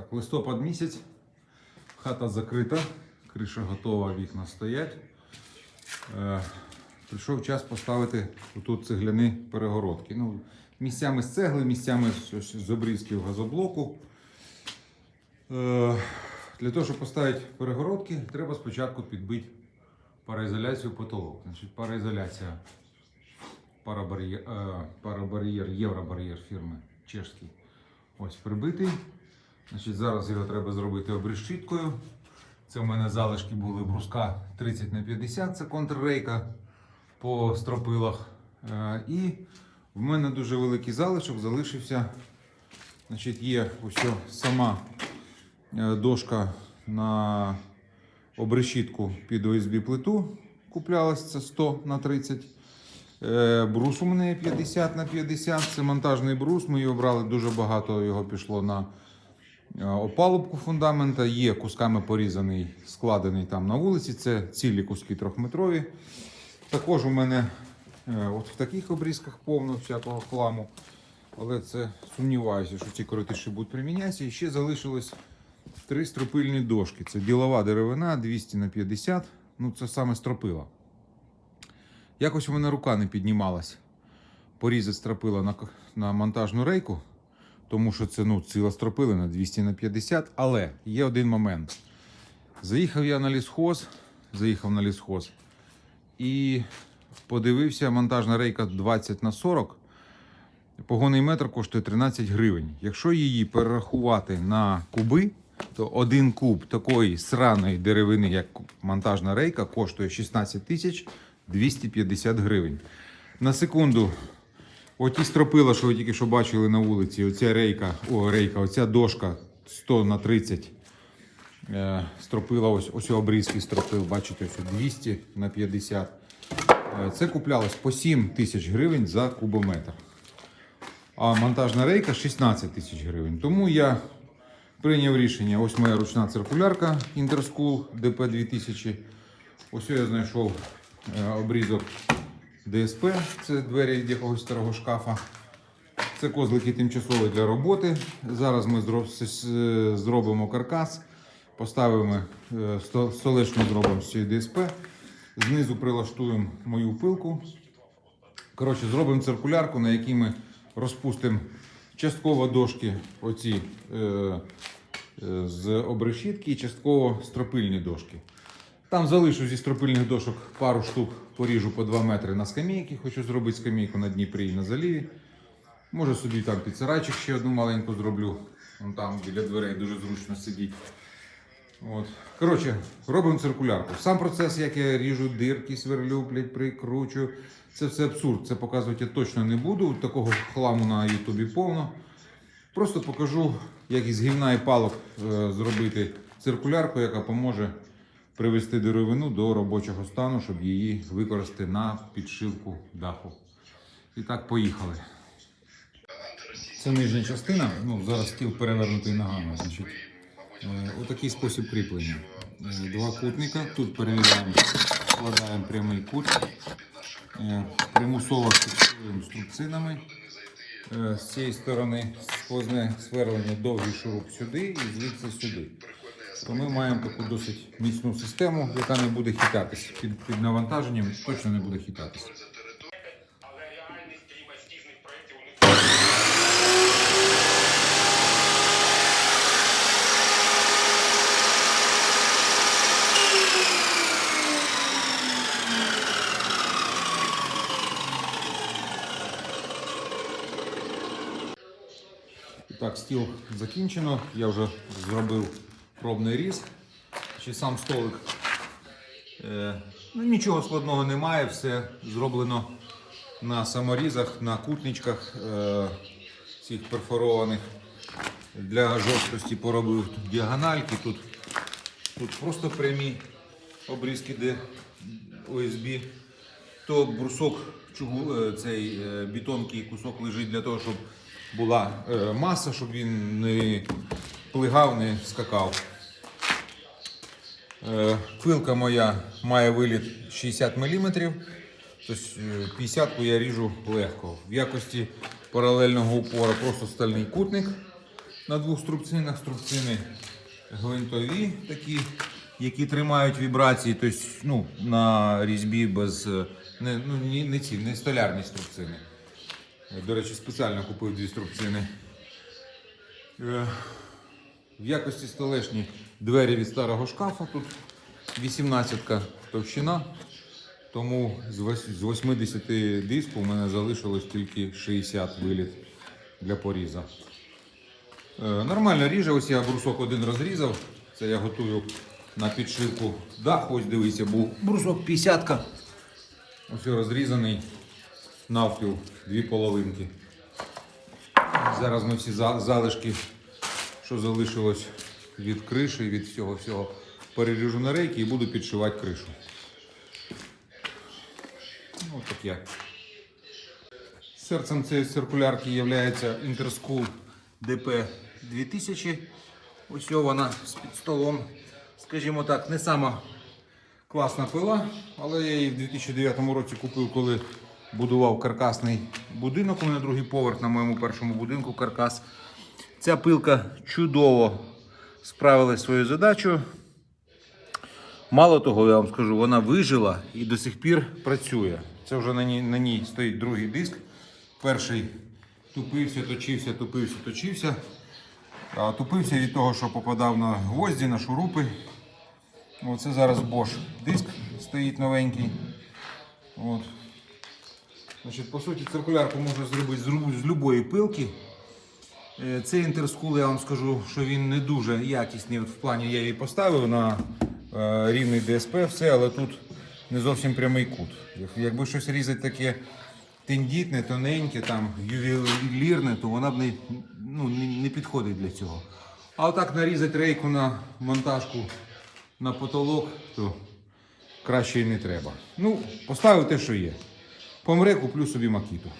Так, листопад місяць, хата закрита, криша готова, вікна стоять. Е, прийшов час поставити тут цегляні перегородки. Ну, місцями з цегли, місцями з, обрізків газоблоку. Е, для того, щоб поставити перегородки, треба спочатку підбити пароізоляцію потолок. Значить, пароізоляція парабар'єр, е, парабар'єр, євробар'єр фірми чешський. Ось прибитий. Значить, зараз його треба зробити обрешіткою. Це в мене залишки були бруска 30 на 50, це контррейка по стропилах. Е, І в мене дуже великий залишок залишився. Значить, є ось сама е, дошка на обрешітку під ОСБ плиту. Куплялась це 100 на 30. Е, Брус у мене 50 на 50. Це монтажний брус. Ми його брали дуже багато. Його пішло на опалубку фундамента. Є кусками порізаний, складений там на вулиці. Це цілі куски трьохметрові. Також у мене е, от в таких обрізках повно всякого хламу. Але це сумніваюся, що ці коротиші будуть примінятися. І ще залишилось три стропильні дошки. Це ділова деревина 200 на 50. Ну, це саме стропила. Якось у мене рука не піднімалась. Порізати стропила на, на монтажну рейку, тому що це ну, ціла стропила на 200 на 50. Але є один момент. Заїхав я на лісхоз, заїхав на лісхоз і подивився, монтажна рейка 20 на 40. Погонний метр коштує 13 гривень. Якщо її перерахувати на куби, то один куб такої сраної деревини, як монтажна рейка, коштує 16 тисяч 250 гривень. На секунду, оті стропила, що ви тільки що бачили на вулиці, оця рейка, о, рейка, оця дошка 100 на 30 е, стропила, ось, ось обрізки стропил, бачите, ось 200 на 50. Е, Це куплялось по 7 тисяч гривень за кубометр. А монтажна рейка 16 тисяч гривень. Тому я прийняв рішення. Ось моя ручна циркулярка Interschool DP2000. Ось я знайшов е, обрізок ДСП. Це двері від якогось старого шкафа. Це козлики тимчасові для роботи. Зараз ми зробимо каркас, поставимо е, столешню зробимо з цієї ДСП. Знизу прилаштуємо мою пилку. Коротше, зробимо циркулярку, на якій ми розпустимо частково дошки оці е, е, з обрешітки і частково стропильні дошки. Там залишу зі стропильних дошок пару штук, поріжу по 2 метри на скамейки. Хочу зробити скамейку на Дніпрі і на заліві. Може собі там під сарайчик ще одну маленьку зроблю. Вон там біля дверей дуже зручно сидіть. От. Коротше, робимо циркулярку. Сам процес, як я ріжу дирки, сверлю, блядь, прикручую. Це все абсурд. Це показувати я точно не буду. Такого хламу на Ютубі повно. Просто покажу, як із гівна і палок е, зробити циркулярку, яка поможе привести деревину до робочого стану, щоб її використати на підшивку даху. І так, поїхали. Це нижня частина. Ну, зараз стіл перевернутий ногами. Значить, е, отакий спосіб кріплення. Е, Два кутника. Тут перевіряємо, складаємо прямий кут. Е, Примусово фіксуємо струбцинами. З цієї сторони сквозне сверлення довгий шуруп сюди і звідси сюди. То ми маємо таку досить міцну систему, яка не буде хитатись. Під, під навантаженням точно не буде хитатись. так, стіл закінчено. Я вже зробив пробний різ. Ще сам столик. Е, ну, нічого складного немає, все зроблено на саморізах, на кутничках е, цих перфорованих. Для жорсткості поробив тут діагональки, тут, тут просто прямі обрізки, де ОСБ. То брусок чугу, е, цей е, бетонки кусок лежить для того, щоб була е, маса, щоб він не плигав, не скакав. Е, Пилка моя має виліт 60 мм. Тобто 50 я ріжу легко. В якості паралельного упора просто стальний кутник. На двох струбцинах струбцини гвинтові такі, які тримають вібрації, тобто ну, на різьбі без е, не, ну, не ці, не столярні струбцини. Е, До речі, спеціально купив дві струбцини. В якості столешні двері від старого шкафа тут 18-ка товщина. Тому з 80 диску у мене залишилось тільки 60 виліт для поріза. Е, Нормально ріже, ось я брусок один розрізав. Це я готую на підшивку даху. Ось дивіться, був брусок 50. Ось розрізаний навпіл, дві половинки. Зараз ми всі залишки, що залишилось від криші, від всього всього, переріжу на рейки і буду підшивати кришу. Ну, так я. Серцем цієї циркулярки є Interschool DP 2000. Ось вона з під столом. Скажімо так, не сама класна пила, але я її в 2009 році купив, коли будував каркасний будинок. У мене другий поверх на моєму першому будинку каркас. Ця пилка чудово справилась зі своєю задачею. Мало того, я вам скажу, вона вижила і до сих пір працює. Це вже на ній, на ній стоїть другий диск. Перший тупився, точився, тупився, точився. А тупився від того, що попадав на гвозді, на шурупи. Оце зараз Bosch диск стоїть новенький. От. Значить, по суті, циркулярку можна зробити з любої пилки. Е, Цей інтерскул, я вам скажу, що він не дуже якісний. От в плані я її поставив на е, рівний ДСП, все, але тут не зовсім прямий кут. Як- Якби щось різати таке тендітне, тоненьке, там, ювелірне, то вона б не, ну, не підходить для цього. А отак нарізати рейку на монтажку на потолок, то краще і не треба. Ну, поставив те, що є. Помре, куплю собі макіту.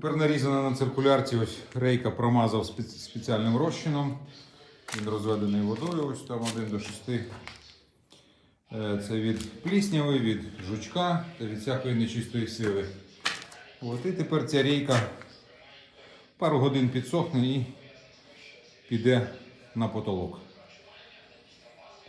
Тепер нарізана на циркулярці ось рейка промазав спеціальним розчином. Він розведений водою, ось там 1 до 6. Е, Це від плісняви, від жучка та від всякої нечистої сили. От, і тепер ця рейка пару годин підсохне і піде на потолок.